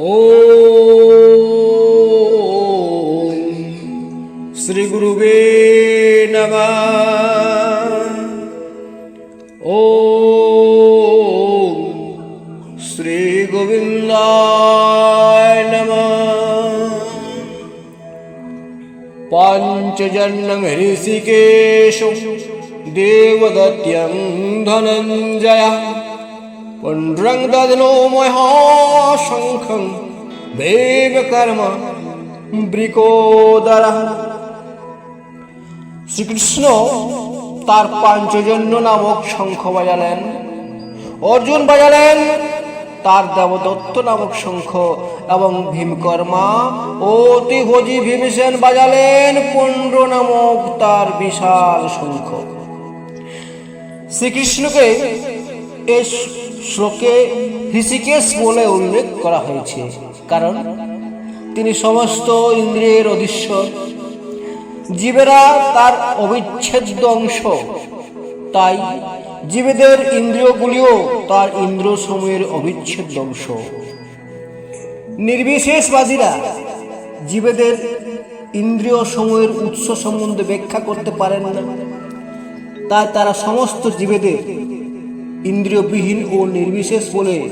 ॐ श्रीगुरुवे नमः ॐ श्रीगोविन्दाय नमः पाञ्चजन्यं ऋषिकेशं देवदत्यं धनञ्जयः पुण्ड्रं ददनो महाशङ्खं वेगकर्म বৃকোদরা শ্রীকৃষ্ণ তার পাঞ্চজন্য নামক শঙ্খ বাজালেন অর্জুন বাজালেন তার দেবদত্ত নামক শঙ্খ এবং ভীমকর্মা ও তিহজি ভীমসেন বাজালেন পুণ্ড নামক তার বিশাল শঙ্খ শ্রীকৃষ্ণকে এই শ্লোকে ঋষিকেশ বলে উল্লেখ করা হয়েছে। কারণ তিনি সমস্ত ইন্দ্রিয়ের অধীশ্বর। জীবেরা তার অবিচ্ছেদ্য অংশ। তাই জীবেদের ইন্দ্রিয়গুলিও তার ইন্দ্রিয় সমূহের অবিচ্ছেদ্য অংশ। নির্বিশেষবাদীরা জীবেদের ইন্দ্রিয় সময়ের উৎস সম্বন্ধে ব্যাখ্যা করতে পারেন না। তাই তারা সমস্ত জীবেদের ইন্দ্রিয়বিহীন ও নির্বিশেষ বলে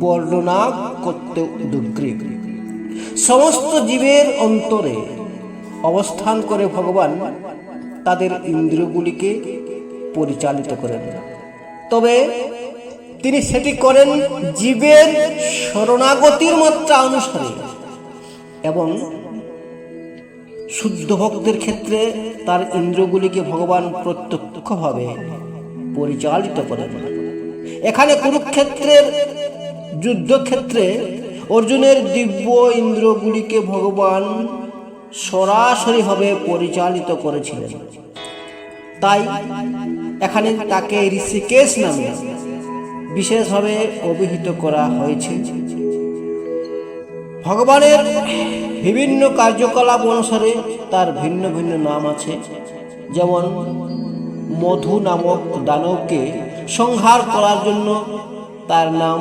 বর্ণনা করতে উদ্গ্রীব। সমস্ত জীবের অন্তরে অবস্থান করে ভগবান তাদের ইন্দ্রিয়গুলিকে পরিচালিত করেন। তবে তিনি সেটি করেন জীবের শরণাগতির মাত্রা অনুসারে এবং শুদ্ধ ভক্তের ক্ষেত্রে তার ইন্দ্রগুলিকে ভগবান প্রত্যক্ষভাবে পরিচালিত করেন এখানে কুরুক্ষেত্রের যুদ্ধক্ষেত্রে অর্জুনের দিব্য ইন্দ্রগুলিকে ভগবান সরাসরিভাবে পরিচালিত করেছিলেন। তাই এখানে তাকে ঋষিকেশ নামে বিশেষভাবে অভিহিত করা হয়েছে। ভগবানের বিভিন্ন কার্যকলাপ অনুসারে তার ভিন্ন ভিন্ন নাম আছে। যেমন মধু নামক দানবকে সংহার করার জন্য তার নাম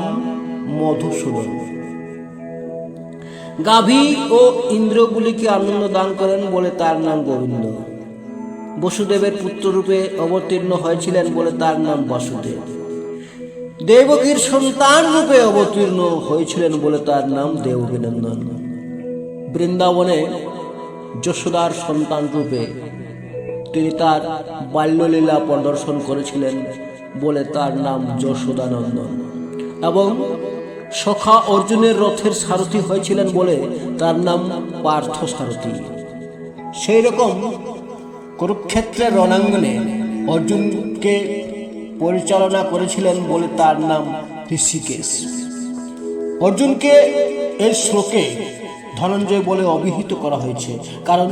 মধুসূদন। গাভী ও ইন্দ্রগুলিকে আনন্দ দান করেন বলে তার নাম গোবিন্দ। বসুদেবের পুত্ররূপে অবতীর্ণ হয়েছিলেন বলে তার নাম বাসুদেব। দেবকীর সন্তান রূপে অবতীর্ণ হয়েছিলেন বলে তার নাম দেবকীনন্দন বৃন্দাবনে যশোদার সন্তান রূপে তিনি তার বাল্যলীলা প্রদর্শন করেছিলেন বলে তার নাম যশোদানন্দন। এবং সখা অর্জুনের রথের সারথি হয়েছিলেন বলে তার নাম পার্থ সারথি। সেই রকম কুরুক্ষেত্রের রণাঙ্গনে অর্জুনকে পরিচালনা করেছিলেন বলে তার নাম ঋষিকেশ। অর্জুনকে এর শ্লোকে ধনঞ্জয় বলে অভিহিত করা হয়েছে, কারণ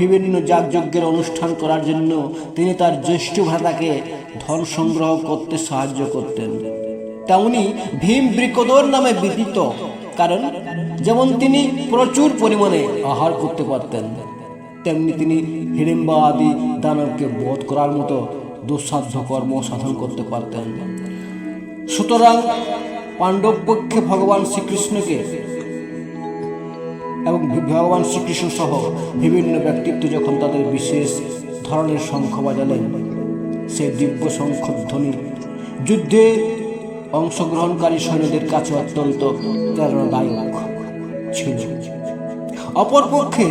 বিভিন্ন যাগযজ্ঞের অনুষ্ঠান করার জন্য তিনি তার জ্যেষ্ঠ ভ্রাতাকে ধন সংগ্রহ করতে সাহায্য করতেন। তেমনি ভীম বৃকদর নামে বিদিত, কারণ যেমন তিনি প্রচুর পরিমাণে আহার করতে পারতেন, তেমনি তিনি হিড়িম্বা আদি দানবকে বোধ করার মতো দুঃসাধ্য কর্ম সাধন করতে পারতেন। সুতরাং পাণ্ডব পক্ষে ভগবান শ্রীকৃষ্ণকে এবং ভগবান শ্রীকৃষ্ণ সহ বিভিন্ন ব্যক্তিত্ব যখন তাদের বিশেষ ধরনের শঙ্খ বাজালেন, সেই দিব্য শঙ্খধ্বনি যুদ্ধে অংশগ্রহণকারী সৈন্যদের কাছে অত্যন্ত প্রেরণাদায়ক ছিল। অপরপক্ষে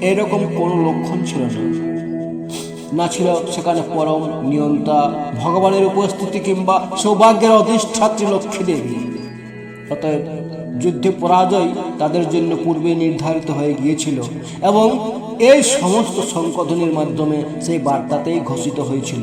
এরকম কোনো লক্ষণ ছিল না। না ছিল সেখানে পরম নিয়ন্তা ভগবানের উপস্থিতি কিংবা সৌভাগ্যের অধিষ্ঠাত্রী লক্ষ্মী দেবী অতএব যুদ্ধে পরাজয় তাদের জন্য পূর্বে নির্ধারিত হয়ে গিয়েছিল এবং এই সমস্ত সংকোধনের মাধ্যমে সেই বার্তাতেই ঘোষিত হয়েছিল।